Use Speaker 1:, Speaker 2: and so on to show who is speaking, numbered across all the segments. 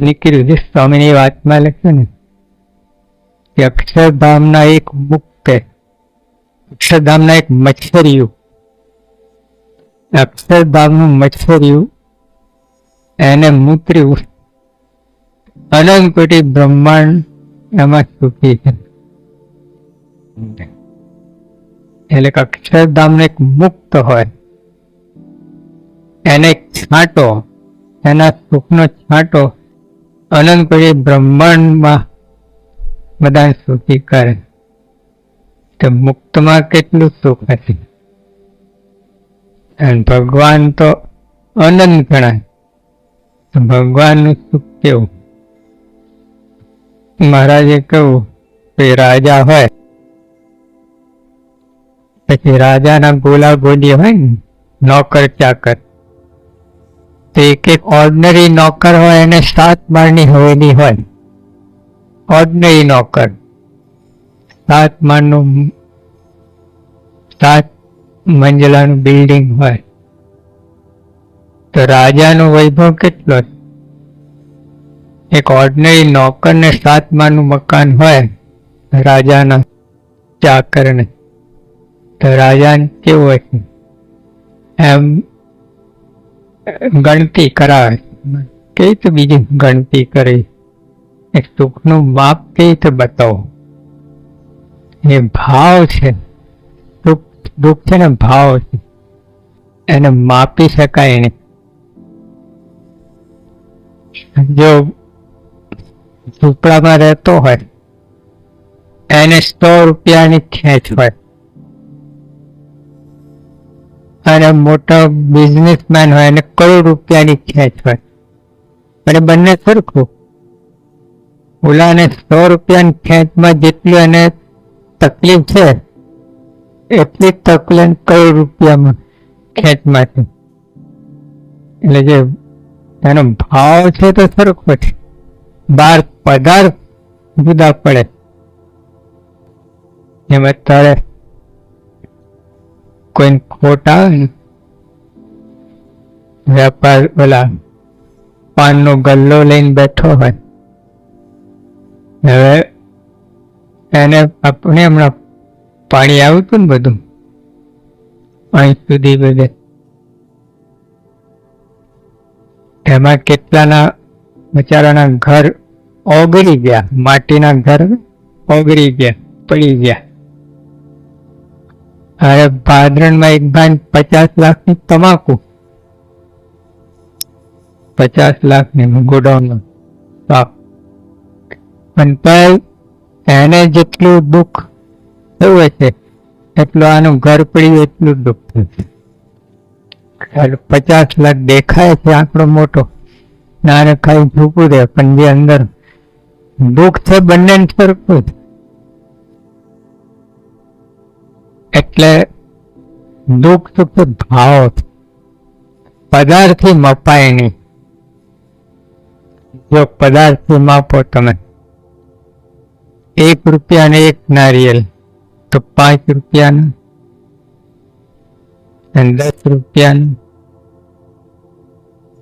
Speaker 1: નીકળ્યું છે સ્વામીની વાતમાં લખ્યું ને, કે અક્ષરધામના એક મુક્ત, અક્ષરધામના એક મચ્છરિયું, અક્ષરધામનું મચ્છરિયું, એને મૂત્ર્યું અનંત બ્રહ્માંડ એમાં સુખી છે. એટલે કે અક્ષરધામનો એક મુક્ત હોય, એને છાંટો, એના સુખનો છાંટો અનંત કોટી બ્રહ્માંડમાં બધા સુખી કરે. તો મુક્તમાં કેટલું સુખ હશે? ભગવાન તો અનંત ગણાય. ભગવાનનું સુખ કેવું? મહારાજે કહ્યું કે રાજા હોય. પછી રાજાના ગોલા ગોલી હોય ને નોકર ચાકર તો એક એક ઓર્ડનરી નોકર હોય એને સાત માળની હવેલી હોય. ઓર્ડનરી નોકર. સાત માળનું સાત મંજિલાનું બિલ્ડિંગ હોય. તો રાજાનો વૈભવ કેટલો? એક ઓર્ડનરી નોકરને સાત માળનું મકાન હોય રાજાના ચાકરને. તો રાજાને કેવું હોય એમ ગણતી કરાવે કઈ રીતે બીજી ગણતી કરે? એ સુખનું માપ કઈ રીતે બતાવો? એ ભાવ છે. દુઃખ છે ને ભાવ છે. એને માપી શકાય નહીં. જો ઝૂંપડામાં રહેતો હોય, એને સો રૂપિયાની ખેંચ હોય અને મોટો બિઝનેસમેન હોય અને કરોડ રૂપિયાની ખેંચ હોય. અને બંને સરખું. ઓલાને સો રૂપિયાની ખેંચમાં જેટલી અને તકલીફ છે, એટલી તકલીફ કરોડ રૂપિયામાં ખેંચમાં છે એટલે જે એનો ભાવ છે તો સરખો છે બાર પદાર્થ જુદા પડે. એમ અત્યારે કોઈ ખોટ આવે ને, વેપાર ઓલા પાનનો ગલ્લો લઈને બેઠો હોય હવે એને આપણે હમણાં પાણી આવતું ને બધું, અહીં સુધી બધે. એમાં કેટલાના બચારાના ઘર ઓગળી ગયા, માટીના ઘર ઓગળી ગયા, પડી ગયા. અરે ભાદરણમાં એક ભાઈ પચાસ લાખની તમાકુ. પચાસ લાખની ગોડાઉનમાં તોય એને જેટલું દુઃખ થયું હશે, એટલું આનું ઘર પડ્યું એટલું દુઃખ થયું પચાસ લાખ દેખાય છે આંકડો મોટો. નાને ખાઈ ઝૂકું દે પણ જે અંદર દુઃખ છે બંને સરખું જ. એટલે દુઃખ સુખ ભાવ. પદાર્થથી મપાય નહીં જો પદાર્થથી માપો તમે, એક રૂપિયાને એક નારિયેલ, તો પાંચ રૂપિયાનું અને દસ રૂપિયાનું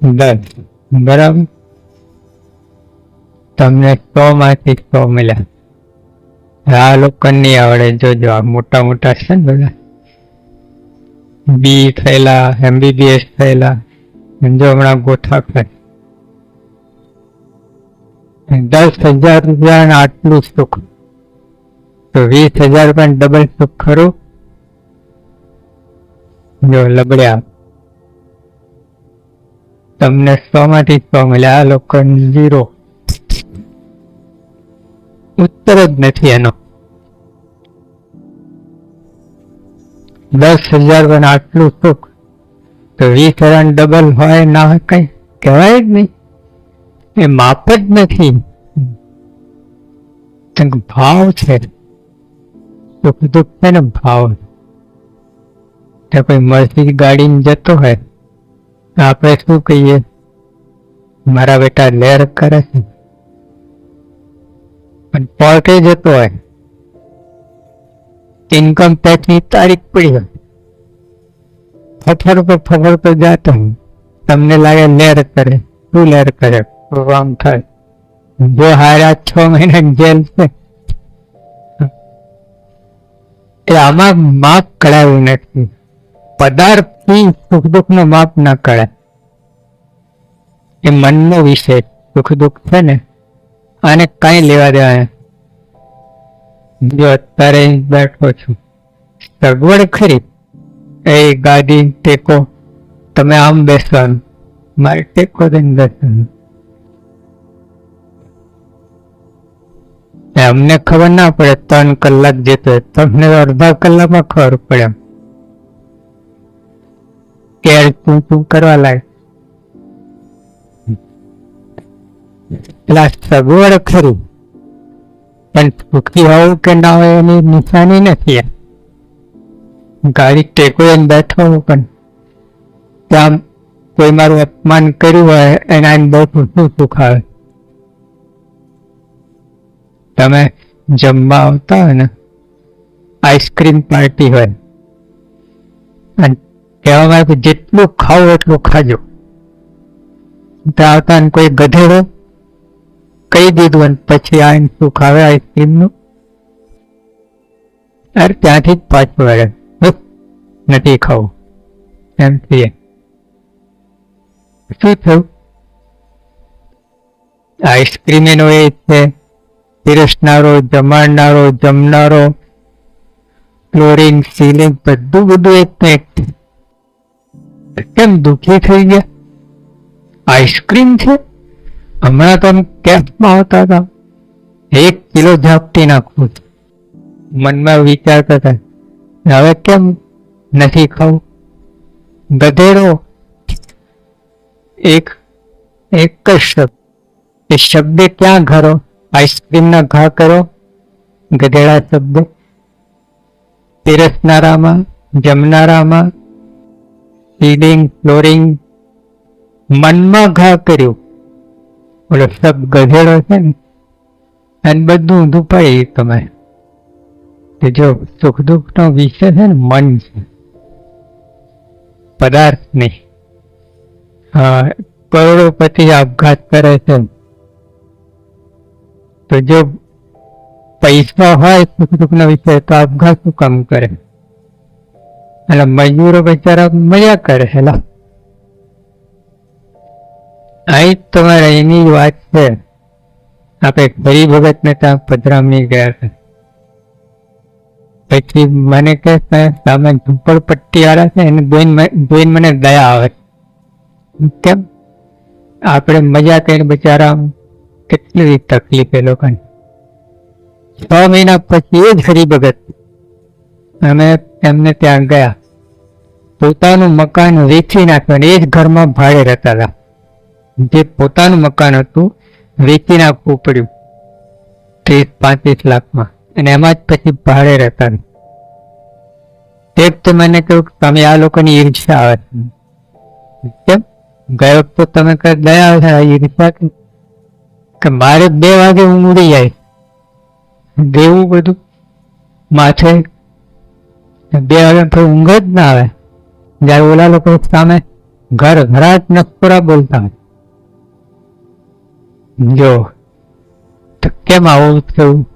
Speaker 1: દસ, બરાબર તમને સો માંથી સો મળ્યા આ લોકો નહીં આવડે. જોજો, આ મોટા મોટા છે ને બધા. બી થયેલા એમબીબીએસ થયેલા. જો હમણાં ગોથા ખાય. દસ હજાર રૂપિયા આટલું સુખ. તો વીસ હજાર રૂપિયા ડબલ સુખ ખરું? જો લબડ્યા. તમને સો માંથી સો મળ્યા. આ લોકો ઝીરો ઉત્તર જ નથી એનો. દસ હજાર પણ આટલું સુખ, તો વીસ હજાર ડબલ હોય ના હોય કઈ કહેવાય જ નહીં. એ માપ જ નથી. ભાવ છે. સુખ દુઃખ છે ને ભાવ. કોઈ મસ્જિદ ગાડીમાં જતો હોય આપણે શું કહીએ? મારા બેટા લેર કરે છે. પણ પોર્ટે જતો હોય. ઇન્કમ ટેક્સની તારીખ પડી હોય. ફફર પર ફફર પર જાતો હું. તમને લાગે લેર કરે. શું લેર કરે? આમ થાય. જો હારા છ મહિના જેલ છે. એ આમાં માપ કરાયું નથી. પદાર્થથી સુખ દુઃખ નો માપ ના કરાય એ મનનો વિષય. સુખ દુઃખ છે ને? આને કઈ લેવા દેવા જો અત્યારે બેઠો છું. સગવડ ખરી. એ ગાડી ટેકો. તમે આમ બેસવાનું. મારે ટેકો દઈને બેસવાનું. અમને ખબર ના પડે, ત્રણ કલાક જતો તમને અડધા કલાકમાં ખબર પડે ક્યારે શું શું કરવા લાગે આ સગવડ ખરું. પણ સુખી હોવું કે ના હોય એની નિશાની નથી ગાડી ટેકો એને બેઠો હું પણ. ત્યાં કોઈ મારું અપમાન કર્યું હોય એના બહુ શું સુખ આવે. તમે જમવા આવતા હોય ને, આઈસ્ક્રીમ પાર્ટી હોય. અને કહેવામાં આવે જેટલું ખાવ એટલું ખાજો. ત્યાં આવતા કોઈ ગધેડો કહી દીધું અને પછી આઈને સુખ આવે આઈસ્ક્રીમનું અરે ત્યાંથી જ પાછું વળે નથી ખાવું. એમ છીએ શું થયું? આઈસ્ક્રીમ એનો એ છે. પીરસનારો, જમાડનારો, જમનારો, ફ્લોરિંગ, સીલિંગ, બધું બધું એક ને એક. કેમ દુઃખી થઈ ગયા? આઈસ્ક્રીમ છે? હમણાં તો કેમ્પમાં આવતા હતા. એક કિલો ઝાપટી નાખવું મનમાં વિચારતા હતા હવે કેમ નથી ખાવું? ગધેડો એક એક જ શબ્દ, એ શબ્દ ક્યાં ઘરો? આઈસ્ક્રીમ ના ઘા કરો? ગધેડા શબ્દ, પીરસનારામાં, જમનારામાં સીલિંગ ફ્લોરિંગ, મનમાં ઘા કર્યું. ઓલો શબ ગધેડો છે ને એને બધું ઊંધું પડી તમે. કે જો સુખ દુઃખ નો વિષય છે ને, મન છે. પદાર્થ નહીં. કરોડોપતિ આપઘાત કરે છે તો જો પૈસા હોય સુખ દુઃખ નો વિષય, તો આપઘાત શું કામ કરે? એટલે મજૂરો બિચારા મજા કરે, હેલા. અહીં તમારે એની વાત છે. આપણે ફરી ભગત ને ત્યાં પધરામણી ગયા હતા પછી મને કે સામે ઝુંપડપટ્ટી વાળા છે, એને જોઈને મને દયા આવે કેમ? આપણે મજા કરીને બિચારા કેટલી તકલીફ એ લોકોને. છ મહિના પછી એ જ હરિભગત અમે એમને ત્યાં ગયા. પોતાનું મકાન વેચી નાખ્યું એ જ ઘરમાં ભાડે રહેતા હતા. જે પોતાનું મકાન હતું, વેચી નાખવું પડ્યું. ત્રીસ, પાંત્રીસ લાખમાં. અને એમાં જ પછી ભાડે રહેતા હતા. તે વખતે મને કહ્યું તમે આ લોકોની ઈર્ષા આવે છે. કેમ? ગયો વખતે તમે કઈ છે આ ઈર્ષા કે? મારે બે વાગે હું ઉડી જાય. દેવું બધું? માથે? બે વાગે પછી ઊંઘ જ ના આવે. જ્યારે ઓલા લોકો સામે ઘર, ઘરાટ નસકોરા બોલતા હોય. જો તો કેમ આવું થયું,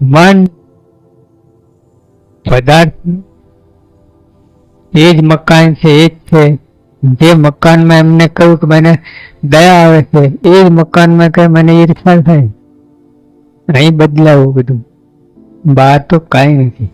Speaker 1: મન પદાર્થ એ જ મકાન છે, એ જ છે. જે મકાનમાં એમને કહ્યું કે મને દયા આવે છે, એ જ મકાનમાં કહે, મને ઈર્ષા થાય. અહીં બદલાવું બધું. બહાર તો કાંઈ નથી.